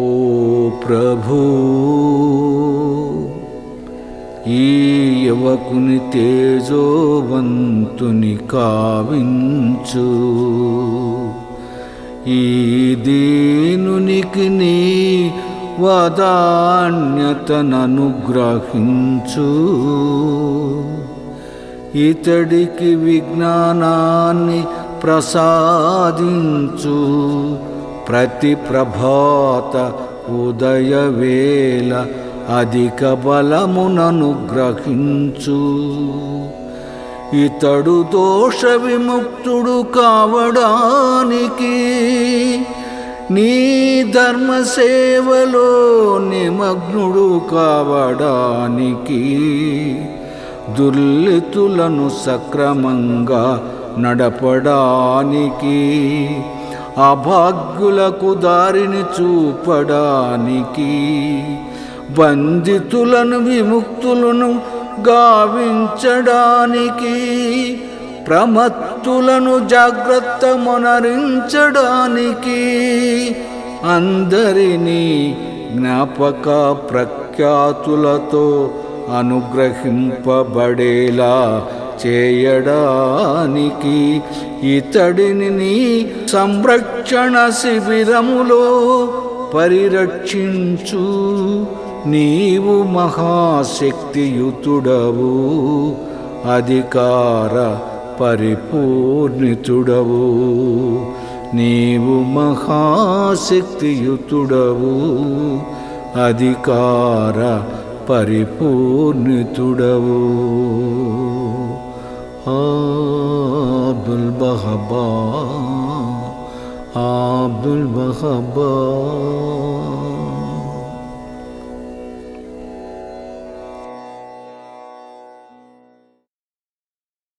ఓ ప్రభు ఈ యువకుని తేజోవంతుని కావించు. ఈ దీనునికి నీ వదాన్యతననుగ్రహించు. ఇతడికి విజ్ఞానాన్ని ప్రసాదించు. ప్రతి ప్రభాత ఉదయవేళ అధిక బలమునను గ్రహించు ఇతడు దోష విముక్తుడు కావడానికి నీ ధర్మ సేవలో నిమగ్నుడు కావడానికి దుర్లితులను సక్రమంగా నడపడానికి అభాగ్యులకు దారిని చూపడానికి బంధితులను విముక్తులను గావించడానికి ప్రమత్తులను జాగ్రత్త మొనరించడానికి అందరినీ జ్ఞాపక ప్రఖ్యాతులతో అనుగ్రహింపబడేలా చేయడానికి ఇతడిని నీ సంరక్షణ శిబిరములో పరిరక్షించు. నీవు మహాశక్తియుతుడవు అధికార పరిపూర్ణితుడవు. నీవు మహాశక్తియుతుడవు అధికార పరిపూర్ణితుడవు. عبد البخبار